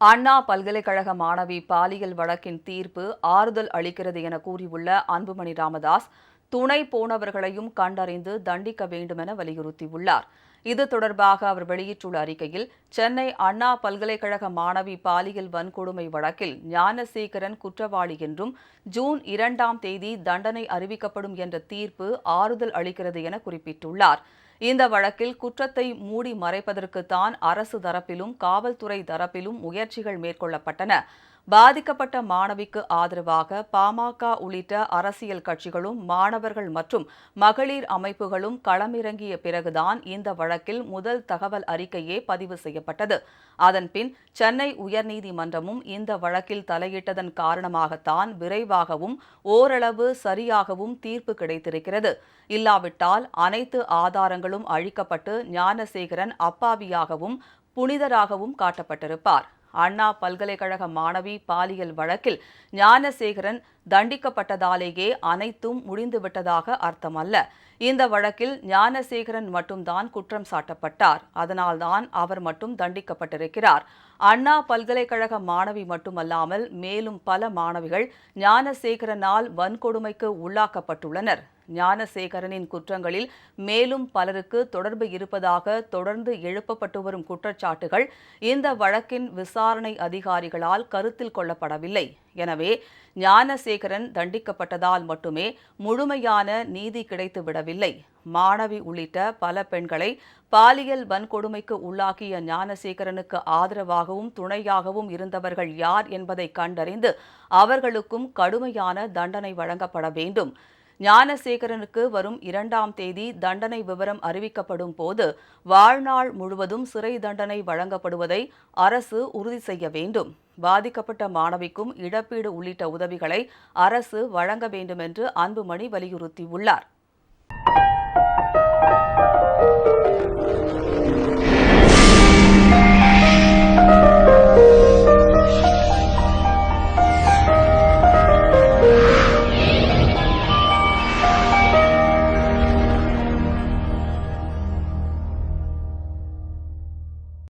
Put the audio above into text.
அண்ணா பல்கலைக்கழக மாணவி பாலியல் வழக்கின் தீர்ப்பு ஆறுதல் அளிக்கிறது என கூறியுள்ள அன்புமணி ராமதாஸ் துணை போனவர்களையும் கண்டறிந்து தண்டிக்க வேண்டுமென வலியுறுத்தியுள்ளார். இது தொடர்பாக அவர் வெளியிட்டுள்ள அறிக்கையில் சென்னை அண்ணா பல்கலைக்கழக மாணவி பாலியல் வன்கொடுமை வழக்கில் ஞானசேகரன் குற்றவாளி என்றும் ஜூன் இரண்டாம் தேதி தண்டனை அறிவிக்கப்படும் என்ற தீர்ப்பு ஆறுதல் அளிக்கிறது என குறிப்பிட்டுள்ளார். இந்த வழக்கில் குற்றத்தை மூடி மறைப்பதற்குத்தான் அரசு தரப்பிலும் காவல்துறை தரப்பிலும் முயற்சிகள் மேற்கொள்ளப்பட்டன. பாதிக்கப்பட்ட மாணவிக்கு ஆதரவாக பாமக உள்ளிட்ட அரசியல் கட்சிகளும் மாணவர்கள் மற்றும் மகளிர் அமைப்புகளும் களமிறங்கிய பிறகுதான் இந்த வழக்கில் முதல் தகவல் அறிக்கையே பதிவு செய்யப்பட்டது. அதன்பின் சென்னை உயர்நீதிமன்றமும் இந்த வழக்கில் தலையிட்டதன் காரணமாகத்தான் விரைவாகவும் ஓரளவு சரியாகவும் தீர்ப்பு கிடைத்திருக்கிறது. இல்லாவிட்டால் அனைத்து ஆதாரங்களும் அழிக்கப்பட்டு ஞானசேகரன் அப்பாவியாகவும் புனிதராகவும் காட்டப்பட்டிருப்பார். அண்ணா பல்கலைக்கழக மாணவி பாலியல் வழக்கில் ஞானசேகரன் தண்டிக்கப்பட்டதாலேயே அனைத்தும் முடிந்துவிட்டதாக அர்த்தமல்ல. இந்த வழக்கில் ஞானசேகரன் மட்டும்தான் குற்றம் சாட்டப்பட்டார். அதனால்தான் அவர் மட்டும் தண்டிக்கப்பட்டிருக்கிறார். அண்ணா பல்கலைக்கழக மாணவி மட்டுமல்லாமல் மேலும் பல மாணவிகள் ஞானசேகரனால் வன்கொடுமைக்கு உள்ளாக்கப்பட்டுள்ளனர். ஞானசேகரனின் குற்றங்களில் மேலும் பலருக்கு தொடர்பு இருப்பதாக தொடர்ந்து எழுப்பப்பட்டு வரும் குற்றச்சாட்டுகள் இந்த வழக்கின் விசாரணை அதிகாரிகளால் கருத்தில் கொள்ளப்படவில்லை. எனவே ஞானசேகரன் தண்டிக்கப்பட்டதால் மட்டுமே முழுமையான நீதி கிடைத்துவிடவில்லை மாணவி உள்ளிட்ட பல பெண்களை பாலியல் வன்கொடுமைக்கு உள்ளாக்கிய ஞானசேகரனுக்கு ஆதரவாகவும் துணையாகவும் இருந்தவர்கள் யார் என்பதை கண்டறிந்து அவர்களுக்கும் கடுமையான தண்டனை வழங்கப்பட வேண்டும். ஞானசேகரனுக்கு வரும் இரண்டாம் தேதி தண்டனை விவரம் அறிவிக்கப்படும் போது வாழ்நாள் முழுவதும் சிறை தண்டனை வழங்கப்படுவதை அரசு உறுதி செய்ய வேண்டும். பாதிக்கப்பட்ட மாணவிக்கும் இழப்பீடு உள்ளிட்ட உதவிகளை அரசு வழங்க வேண்டும் என்று அன்புமணி வலியுறுத்தியுள்ளார்.